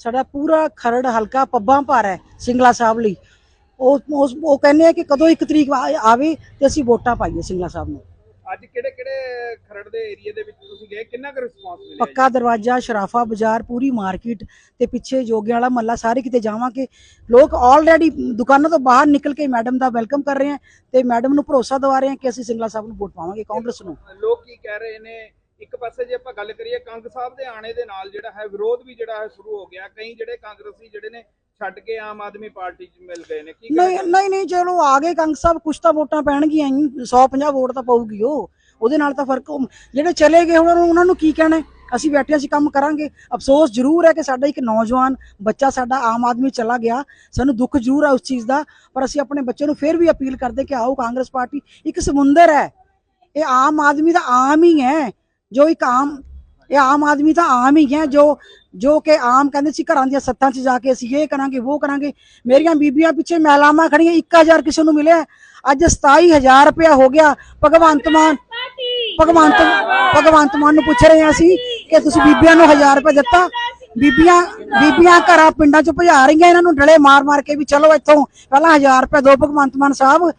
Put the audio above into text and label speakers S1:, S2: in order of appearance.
S1: ਸਾਡਾ ਪੂਰਾ ਖਰੜ ਹਲਕਾ ਪੱਬਾਂ ਭਰ ਹੈ ਸਿੰਗਲਾ ਸਾਹਿਬ ਲਈ। ਉਹ ਉਹ ਕਹਿੰਦੇ ਆ ਕਿ ਕਦੋਂ ਇੱਕ ਤਰੀਕ ਆਵੇ ਤੇ ਅਸੀਂ ਵੋਟਾਂ ਪਾਈਏ ਸਿੰਗਲਾ ਸਾਹਿਬ ਨੂੰ।
S2: ਅੱਜ ਕਿਹੜੇ ਕਿਹੜੇ ਖਰੜ ਦੇ ਏਰੀਆ ਦੇ ਵਿੱਚ ਤੁਸੀਂ ਗਏ? ਕਿੰਨਾ ਕੁ ਰਿਸਪਾਂਸ ਮਿਲਿਆ?
S1: ਪੱਕਾ ਦਰਵਾਜ਼ਾ ਸ਼ਰਾਫਾ ਬਾਜ਼ਾਰ ਪੂਰੀ ਮਾਰਕੀਟ ਤੇ ਪਿੱਛੇ ਜੋਗਿਆਂ ਵਾਲਾ ਮੱਲਾ ਸਾਰੇ ਕਿਤੇ ਜਾਵਾਂਗੇ। ਲੋਕ ਆਲਰੇਡੀ ਦੁਕਾਨਾਂ ਤੋਂ ਬਾਹਰ ਨਿਕਲ ਕੇ ਮੈਡਮ ਦਾ ਵੈਲਕਮ ਕਰ ਰਹੇ ਆ ਤੇ ਮੈਡਮ ਨੂੰ ਭਰੋਸਾ ਦਿਵਾ ਰਹੇ ਆ ਕਿ ਅਸੀਂ ਸਿੰਗਲਾ ਸਾਹਿਬ ਨੂੰ ਵੋਟ ਪਾਵਾਂਗੇ ਕਾਂਗਰਸ ਨੂੰ।
S2: ਲੋਕ ਕੀ ਕਹਿ ਰਹੇ ਨੇ? ਇੱਕ ਪਾਸੇ ਜੇ ਆਪਾਂ ਗੱਲ ਕਰੀਏ ਕੰਗ ਸਾਹਿਬ ਦੇ ਆਣੇ ਦੇ ਨਾਲ ਜਿਹੜਾ ਹੈ ਵਿਰੋਧ ਵੀ ਜਿਹੜਾ ਹੈ ਸ਼ੁਰੂ ਹੋ ਗਿਆ। ਕਈ ਜਿਹੜੇ ਕਾਂਗਰਸੀ ਜਿਹੜੇ ਨੇ ਛੱਡ ਕੇ ਆਮ ਆਦਮੀ ਪਾਰਟੀ 'ਚ ਮਿਲ ਗਏ ਨੇ। ਕੀ
S1: ਨਹੀਂ ਨਹੀਂ ਨਹੀਂ ਚਲੋ ਆ ਗਏ ਕੰਗ ਸਾਹਿਬ ਕੁਛ ਤਾਂ ਵੋਟਾਂ ਪੈਣਗੀਆਂ ਹੀ 150 ਵੋਟ ਤਾਂ ਪਊਗੀ ਉਹ। ਉਹਦੇ ਨਾਲ ਤਾਂ ਫ਼ਰਕ ਜਿਹੜੇ ਚਲੇ ਗਏ ਉਹਨਾਂ ਨੂੰ ਉਹਨਾਂ ਨੂੰ ਕੀ ਕਹਿਣਾ? ਅਸੀਂ ਬੈਠੇ ਅਸੀਂ ਕੰਮ ਕਰਾਂਗੇ। ਅਫਸੋਸ ਜ਼ਰੂਰ ਹੈ ਕਿ ਸਾਡਾ ਇੱਕ ਨੌਜਵਾਨ ਬੱਚਾ ਸਾਡਾ ਆਮ ਆਦਮੀ ਚਲਾ ਗਿਆ। ਸਾਨੂੰ ਦੁੱਖ ਜ਼ਰੂਰ ਹੈ ਉਸ ਚੀਜ਼ ਦਾ ਪਰ ਅਸੀਂ ਆਪਣੇ ਬੱਚੇ ਨੂੰ ਫਿਰ ਵੀ ਅਪੀਲ ਕਰਦੇ ਕਿ ਆਓ ਕਾਂਗਰਸ ਪਾਰਟੀ ਇੱਕ ਸਮੁੰਦਰ ਹੈ। ਇਹ ਆਮ ਆਦਮੀ ਦਾ ਆਮ ਹੀ ਹੈ। ਜੋ ਇੱਕ ਆਮ, ਇਹ ਆਮ ਆਦਮੀ ਤਾਂ ਆਮ ਹੀ ਹੈ, ਜੋ ਜੋ ਕਿ ਆਮ ਕਹਿੰਦੇ ਸੀ ਘਰਾਂ ਦੀਆਂ ਸੱਤਾਂ 'ਚ ਜਾ ਕੇ ਅਸੀਂ ਇਹ ਕਰਾਂਗੇ, ਉਹ ਕਰਾਂਗੇ। ਮੇਰੀਆਂ ਬੀਬੀਆਂ ਪਿੱਛੇ ਮਹਿਲਾਵਾਂ ਖੜੀਆਂ 1000 ਕਿਸੇ ਨੂੰ ਮਿਲਿਆ। ਅੱਜ 27000 ਰੁਪਇਆ ਹੋ ਗਿਆ। ਭਗਵੰਤ ਮਾਨ, ਭਗਵੰਤ ਭਗਵੰਤ ਮਾਨ ਨੂੰ ਪੁੱਛ ਰਹੇ ਹਾਂ ਅਸੀਂ ਕਿ ਤੁਸੀਂ ਬੀਬੀਆਂ ਨੂੰ 1000 ਰੁਪਇਆ ਦਿੱਤਾ। ਬੀਬੀਆਂ ਬੀਬੀਆਂ ਘਰਾਂ, ਪਿੰਡਾਂ 'ਚ ਭਜਾ ਰਹੀਆਂ, ਇਹਨਾਂ ਨੂੰ ਡਲੇ ਮਾਰ ਮਾਰ ਕੇ ਵੀ ਚਲੋ ਇੱਥੋਂ। ਪਹਿਲਾਂ 1000 ਰੁਪਇਆ ਦੋ ਭਗਵੰਤ ਮਾਨ ਸਾਹਿਬ